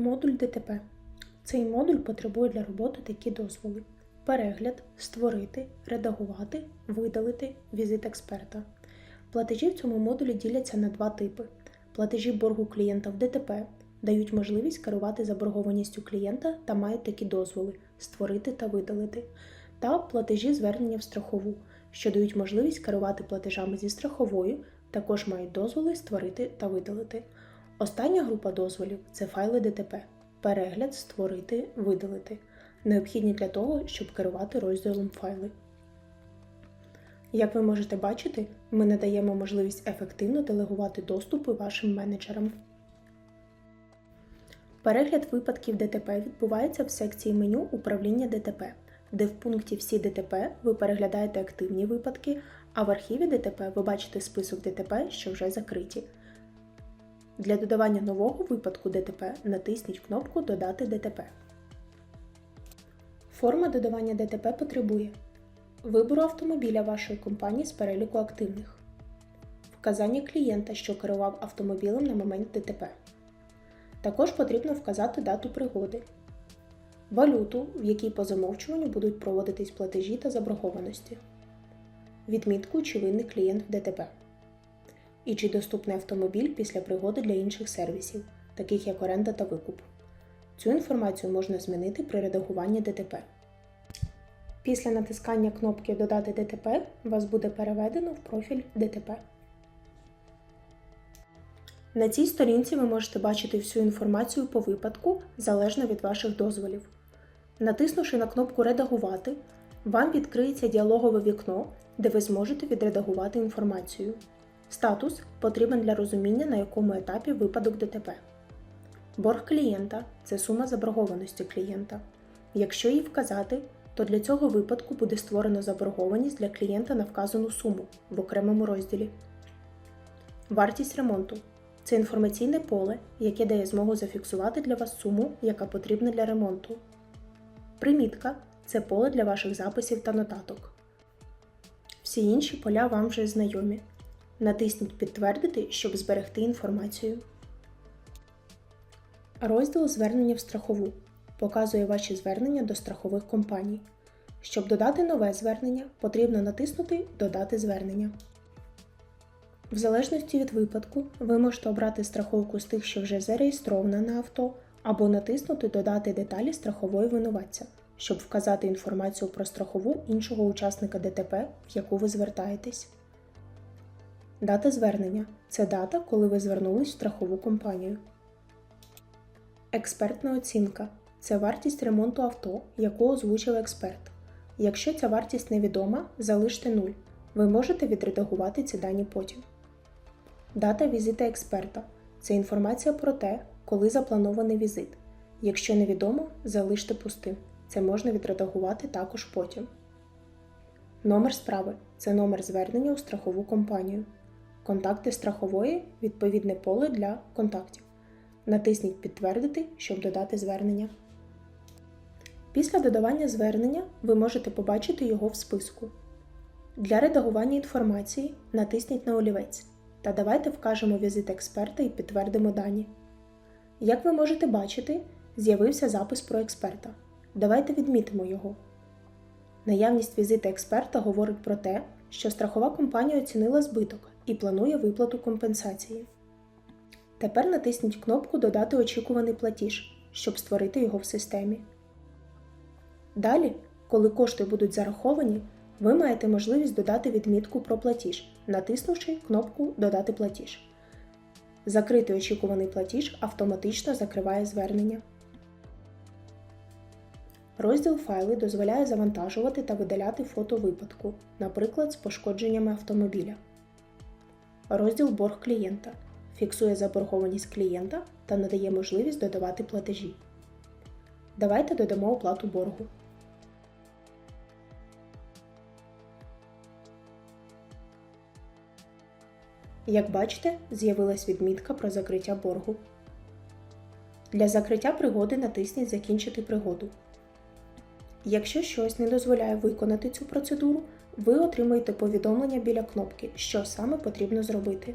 Модуль ДТП. Цей модуль потребує для роботи такі дозволи: перегляд, створити, редагувати, видалити, візит експерта. Платежі в цьому модулі діляться на два типи: платежі боргу клієнта в ДТП дають можливість керувати заборгованістю клієнта та мають такі дозволи створити та видалити, та платежі звернення в страхову, що дають можливість керувати платежами зі страховою, також мають дозволи створити та видалити. Остання група дозволів це файли ДТП, перегляд, створити, видалити, необхідні для того, щоб керувати розділом файли. Як ви можете бачити, ми надаємо можливість ефективно делегувати доступи вашим менеджерам. Перегляд випадків ДТП відбувається в секції меню Управління ДТП, де в пункті Всі ДТП ви переглядаєте активні випадки, а в архіві ДТП ви бачите список ДТП, що вже закриті. Для додавання нового випадку ДТП натисніть кнопку Додати ДТП. Форма додавання ДТП потребує вибору автомобіля вашої компанії з переліку активних, вказання клієнта, що керував автомобілем на момент ДТП. Також потрібно вказати дату пригоди, валюту, в якій по замовчуванню будуть проводитись платежі та заборгованості, відмітку чи винний клієнт в ДТП і чи доступний автомобіль після пригоди для інших сервісів, таких як оренда та викуп. Цю інформацію можна змінити при редагуванні ДТП. Після натискання кнопки Додати ДТП вас буде переведено в профіль ДТП. На цій сторінці ви можете бачити всю інформацію по випадку залежно від ваших дозволів. Натиснувши на кнопку Редагувати, вам відкриється діалогове вікно, де ви зможете відредагувати інформацію. Статус потрібен для розуміння, на якому етапі випадок ДТП. Борг клієнта це сума заборгованості клієнта. Якщо її вказати, то для цього випадку буде створено заборгованість для клієнта на вказану суму в окремому розділі. Вартість ремонту це інформаційне поле, яке дає змогу зафіксувати для вас суму, яка потрібна для ремонту. Примітка це поле для ваших записів та нотаток. Всі інші поля вам вже знайомі. Натисніть Підтвердити, щоб зберегти інформацію. Розділ Звернення в страхову показує ваші звернення до страхових компаній. Щоб додати нове звернення, потрібно натиснути Додати звернення. В залежності від випадку, ви можете обрати страховку з тих, що вже зареєстрована на авто, або натиснути Додати деталі страхової винуватця, щоб вказати інформацію про страхову іншого учасника ДТП, в яку ви звертаєтесь. Дата звернення це дата, коли ви звернулись в страхову компанію. Експертна оцінка це вартість ремонту авто, яку озвучив експерт. Якщо ця вартість невідома, залиште 0. Ви можете відредагувати ці дані потім. Дата візита експерта це інформація про те, коли запланований візит. Якщо невідомо, залиште пустим. Це можна відредагувати також потім. Номер справи це номер звернення у страхову компанію. Контакти страхової відповідне поле для контактів. Натисніть Підтвердити, щоб додати звернення. Після додавання звернення ви можете побачити його в списку. Для редагування інформації натисніть на олівець та давайте вкажемо візит експерта і підтвердимо дані. Як ви можете бачити, з'явився запис про експерта. Давайте відмітимо його. Наявність візита експерта говорить про те, що страхова компанія оцінила збиток і планує виплату компенсації. Тепер натисніть кнопку Додати очікуваний платіж, щоб створити його в системі. Далі, коли кошти будуть зараховані, ви маєте можливість додати відмітку про платіж, натиснувши кнопку Додати платіж. Закритий очікуваний платіж автоматично закриває звернення. Розділ Файли дозволяє завантажувати та видаляти фото випадку, наприклад, з пошкодженнями автомобіля. Розділ Борг клієнта фіксує заборгованість клієнта та надає можливість додавати платежі. Давайте додамо оплату боргу. Як бачите, з'явилась відмітка про закриття боргу. Для закриття пригоди натисніть Закінчити пригоду. Якщо щось не дозволяє виконати цю процедуру, ви отримаєте повідомлення біля кнопки, що саме потрібно зробити.